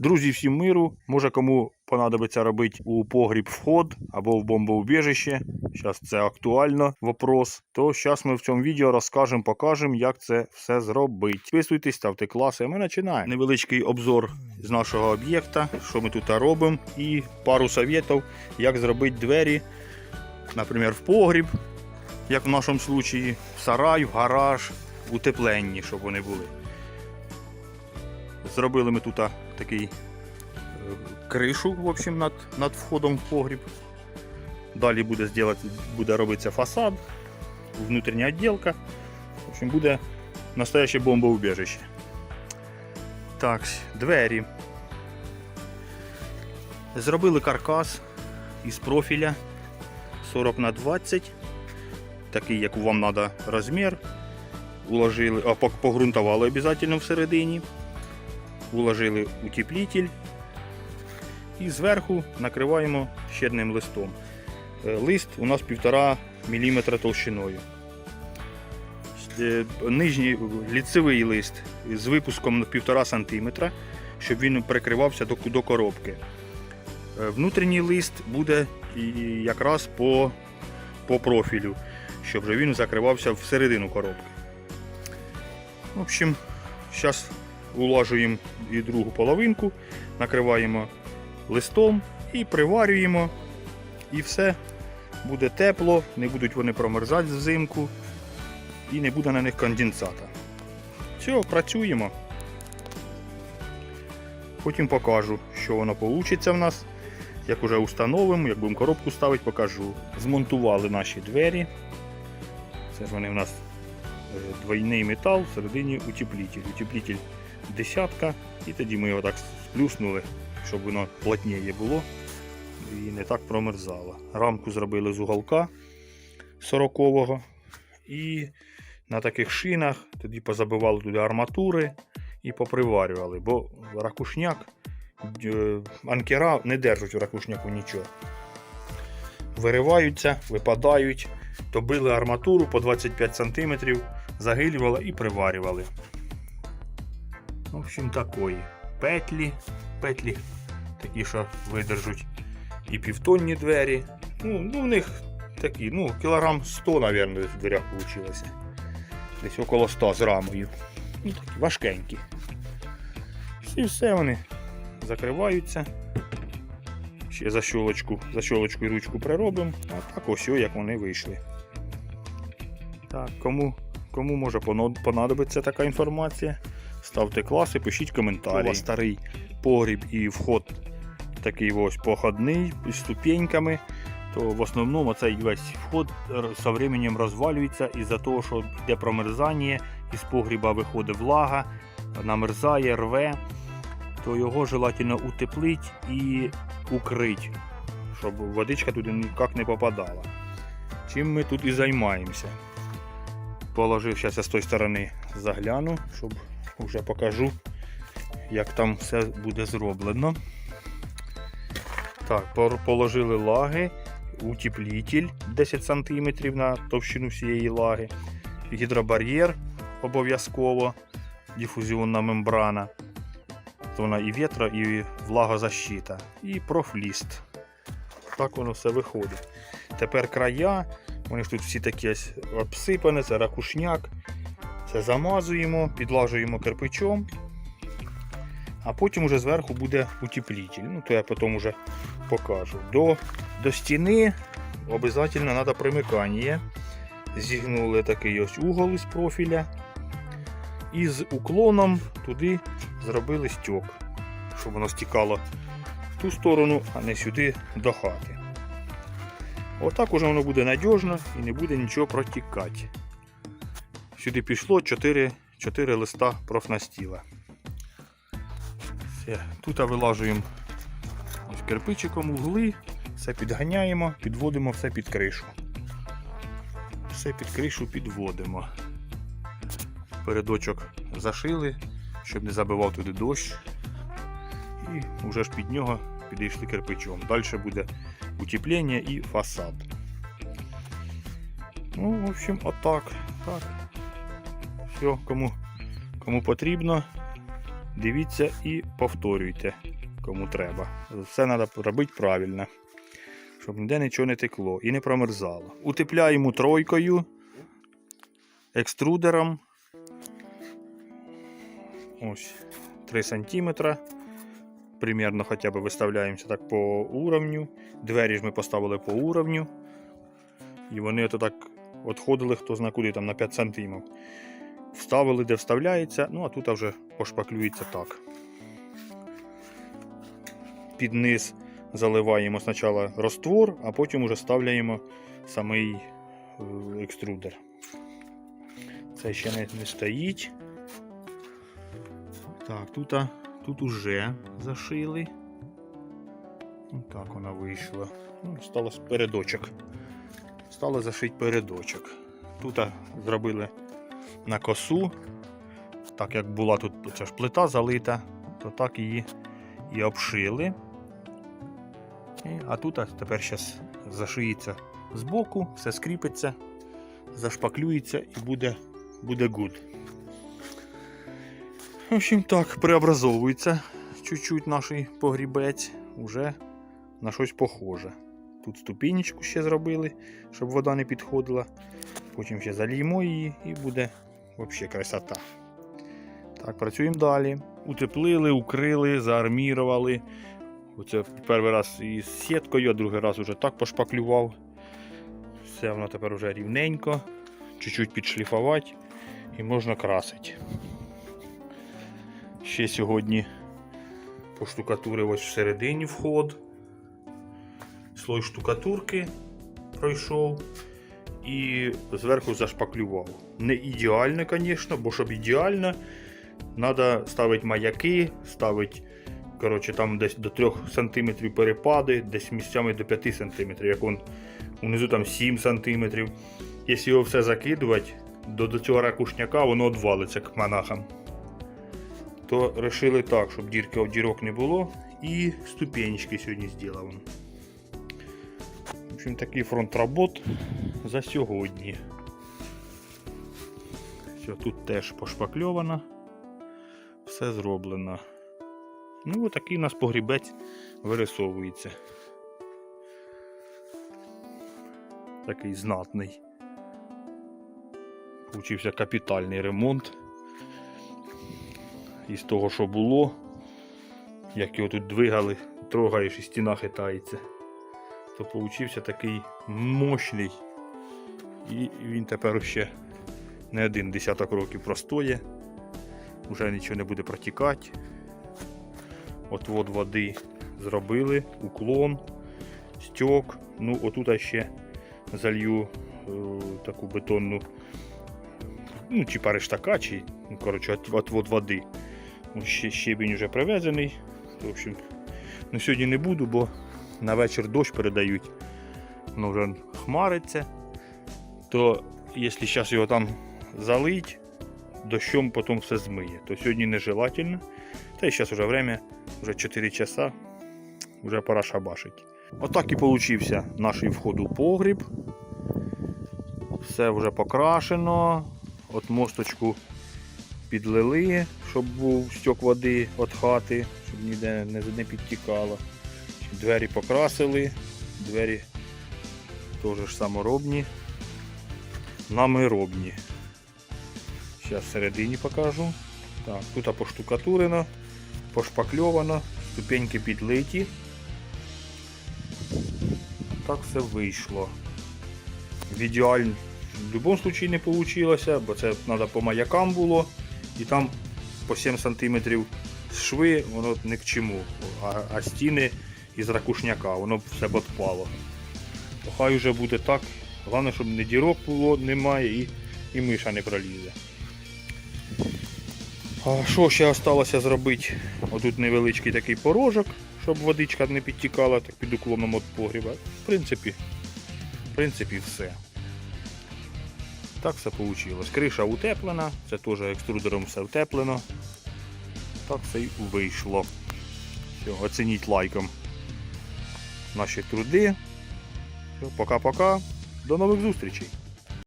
Друзі, всім миру. Може кому понадобиться робити у погріб вход або в бомбоубіжище. Зараз це актуально вопрос. То зараз ми в цьому відео розкажемо, покажемо, як це все зробити. Підписуйтесь, ставте класи, а ми починаємо. Невеличкий обзор з нашого об'єкта, що ми тут робимо, і пару советів, як зробити двері, наприклад, в погріб, як в нашому случаї, в сарай, в гараж, утепленні, щоб вони були. Зробили ми тут такий е, кришу в общем, над, над входом в погріб. Далі буде, зробити, буде робитися фасад, внутрішня відділка. В общем, буде настояще бомбоубіжище. Так, двері. Зробили каркас із профіля 40 на 20 такий, як вам треба розмір. Уложили, а погрунтували обов'язково всередині. Уложили утеплитель і зверху накриваємо ще одним листом. Е, Лист у нас 1,5 мм толщиною. Нижній ліцевий лист з випуском 1,5 см, щоб він прикривався до, до коробки. Е, Внутрішній лист буде якраз по, по профілю, щоб він закривався всередину коробки. В общем, зараз улажуємо і другу половинку, накриваємо листом і приварюємо. І все буде тепло, не будуть вони промерзати взимку і не буде на них конденсата. Все, працюємо. Потім покажу, що воно вийде в нас. Як уже установимо, як будемо коробку ставити, покажу. Змонтували наші двері. Це ж вони в нас е, двойний метал, всередині утеплитель. Утеплитель десятка, і тоді ми його так сплюснули, щоб воно плотніє було і не так промерзало. Рамку зробили з уголка 40-го. І на таких шинах тоді позабивали туди арматури і поприварювали, бо ракушняк, е, анкера не держать у ракушняку нічого. Вириваються, випадають, то били арматуру по 25 см, загилювали і приварювали. В общем, такої. Петлі. Петлі такі, що видержуть і півтонні двері. Ну, ну в них такі, ну, кілограм 100, мабуть, в дверях вийшло. Десь около 100 з рамою. Ну, такі важкенькі. І все вони закриваються. Ще защолочку, защолочку і ручку приробимо. А так ось, як вони вийшли. Так, кому, кому може понадобиться така інформація? Ставте класи, пишіть коментарі. У вас старий погріб і вход такий ось походний з ступеньками, то в основному цей весь вход со временем розвалюється із-за того, що йде промерзання, із погріба виходить влага, намерзає, рве, то його желательно утеплить і укрить, щоб водичка туди ніяк не попадала. Чим ми тут і займаємося. Положив, зараз я з тої сторони загляну, щоб вже покажу, як там все буде зроблено. Так, положили лаги, утеплитель 10 см на товщину всієї лаги, гідробар'єр обов'язково, дифузіонна мембрана. Вона і вітро, і влагозащита, і профліст. Так воно все виходить. Тепер края, вони ж тут всі такі ось обсипані, це ракушняк. Це замазуємо, підлажуємо кирпичом, а потім уже зверху буде утеплитель. Ну, то я потім уже покажу. До, до стіни обов'язково треба примикання. Зігнули такий ось угол із профіля. І з уклоном туди зробили стьок, щоб воно стікало в ту сторону, а не сюди до хати. Отак уже воно буде надіжно і не буде нічого протікати. Сюди пішло 4, 4 листа профнастіла. Все. Тут вилажуємо кирпичиком угли, все підганяємо, підводимо все під кришу. Все під кришу підводимо. Передочок зашили, щоб не забивав туди дощ. І вже ж під нього підійшли кирпичом. Далі буде утеплення і фасад. Ну, в общем, отак. Так. Все, кому, кому потрібно, Дивіться і повторюйте, кому треба. Все треба робити правильно, щоб ніде нічого не текло і не промерзало. Утепляємо тройкою, екструдером. Ось 3 см. Примірно хоча б виставляємося так по уровню. Двері ж ми поставили по уровню. І вони ото так відходили, хто зна куди там на 5 см. Вставили, де вставляється, ну а тут вже пошпаклюється так. Під низ заливаємо спочатку роствор, а потім уже ставляємо самий е, екструдер. Це ще не, не стоїть. Так, тут, тут уже зашили. Так воно вийшло. Ну, сталося передочок. Стало зашити передочок. Тут зробили на косу. Так як була тут ця ж плита залита, то так її і обшили. А тут а тепер зараз зашиється збоку, все скріпиться, зашпаклюється і буде, буде good. В общем, так, преобразовується чуть-чуть наш погрібець уже на щось похоже. Тут ступінечку ще зробили, щоб вода не підходила. Потім ще зальємо її і буде взагалі красота. Так, працюємо далі. Утеплили, укрили, заармірували. Оце перший раз із сіткою, а другий раз вже так пошпаклював. Все воно тепер вже рівненько, чуть-чуть підшліфувати і можна красити. Ще сьогодні поштукатурив ось всередині вход. Слой штукатурки пройшов і зверху зашпаклював. Не ідеально, звісно, бо щоб ідеально, треба ставити маяки, ставити коротше, там десь до 3 см перепади, десь місцями до 5 см, як он унизу там 7 см. Якщо його все закидувати, до, до цього ракушняка воно відвалиться к монахам. То вирішили так, щоб дірки дірок не було. І ступенечки сьогодні зробив. В общем, такий фронт робот за сьогодні. Все, тут теж пошпакльовано. Все зроблено. Ну, отакий у нас погрібець вирисовується. Такий знатний. Получився капітальний ремонт. Із того, що було, як його тут двигали, трогаєш і стіна хитається, то получився такий мощний. І він тепер ще не один десяток років простоє, вже нічого не буде протікати. Отвод води зробили, уклон, стьок. Ну, отут ще залью е, таку бетонну, ну, чи париштака, чи, ну, коротше, от- отвод води. Ще, щебінь вже привезений. В общем, ну, сьогодні не буду, бо на вечір дощ передають. Воно вже хмариться. То якщо зараз його там залить, дощом потім все змиє. То сьогодні нежелательно. Та й зараз вже время, вже 4 часа, вже пора шабашить. Отак і получився наш вход у погріб. Все вже покрашено. От мосточку підлили, щоб був стік води від хати, щоб ніде не підтікало. Двері покрасили, двері теж саморобні, намиробні. Зараз всередині покажу. Так, тут поштукатурено, пошпакльовано, ступеньки підлиті. Так все вийшло. В ідеально в будь-якому випадку не вийшло, бо це треба по маякам було. І там по 7 см шви, воно не к чому. А, а стіни із ракушняка, воно б все б відпало. Хай вже буде так. Головне, щоб не дірок було, немає і, і миша не пролізе. А що ще залишилося зробити? Отут невеличкий такий порожок, щоб водичка не підтікала так під уклоном від погріба. В принципі, в принципі, все. Так все вийшло. Криша утеплена, це теж екструдером все утеплено. Так все і вийшло. Все, оцініть лайком наші труди. Пока-пока. До нових зустрічей.